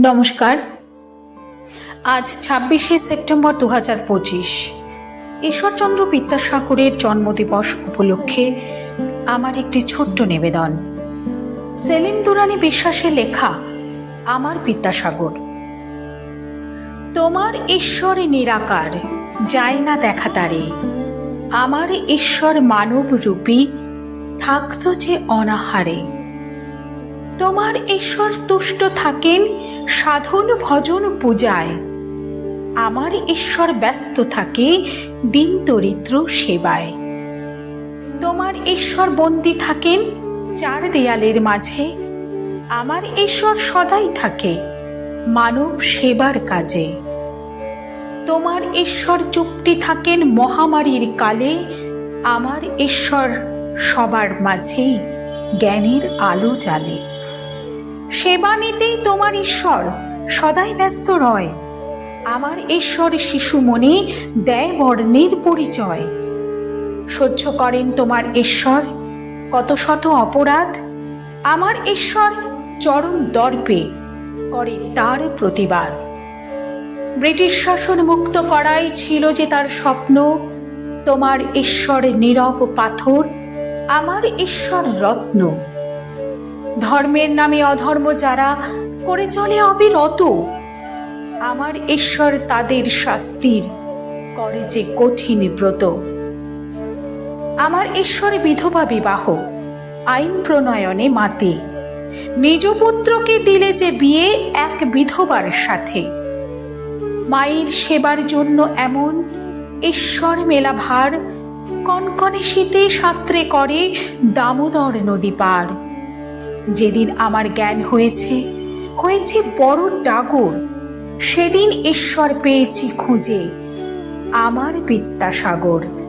নমস্কার। আজ ছাব্বিশে সেপ্টেম্বর দু হাজার পঁচিশ। ঈশ্বরচন্দ্র বিদ্যাসাগরের জন্মদিবস উপলক্ষে আমার একটি ছোট্ট নিবেদন। সেলিম দুরানি বিশ্বাসে লেখা, আমার বিদ্যাসাগর, তোমার ঈশ্বর নিরাকার, যায় না দেখা তারে। আমার ঈশ্বর মানব রূপী থাকত যে অনাহারে। তোমার ঈশ্বর তুষ্ট থাকেন, সাধন ভজন পূজায়। আমার ঈশ্বর ব্যস্ত থাকে, দিন দরিদ্র সেবায়। তোমার ঈশ্বর বন্দি থাকেন, চার দেয়ালের মাঝে। আমার ঈশ্বর সদাই থাকে, মানব সেবার কাজে। তোমার ঈশ্বর চুপটি থাকেন মহামারীর কালে, আমার ঈশ্বর সবার মাঝেই জ্ঞানের আলো জ্বালে। সেবা নিতেই তোমার ঈশ্বর সদাই ব্যস্ত রয়। আমার ঈশ্বর শিশু মনে দেয় বর্ণের পরিচয়। সহ্য করেন তোমার ঈশ্বর কত শত অপরাধ। আমার ঈশ্বর চরম দর্পে করে তার প্রতিবাদ। ব্রিটিশ শাসন মুক্ত করাই ছিল যে তার স্বপ্ন। তোমার ঈশ্বর নীরব পাথর, আমার ঈশ্বর রত্ন। ধর্মের নামে অধর্ম যারা, করে চলে অবিরত। আমার ঈশ্বর তাদের শাস্তির করে যে কঠিন ব্রত। আমার ঈশ্বর বিধবা বিবাহ, আইন প্রণয়নে মাতে। নিজ পুত্রকে দিলে যে বিয়ে এক বিধবার সাথে। মায়ের সেবার জন্য এমন ঈশ্বর মেলা ভার কনকনে শীতে সাঁতরে করে দামোদর নদী পার। যেদিন আমার জ্ঞান হয়েছে হয়েছে বড় ডাগর। সেদিন ঈশ্বর পেয়েছি খুঁজে আমার বিদ্যাসাগর।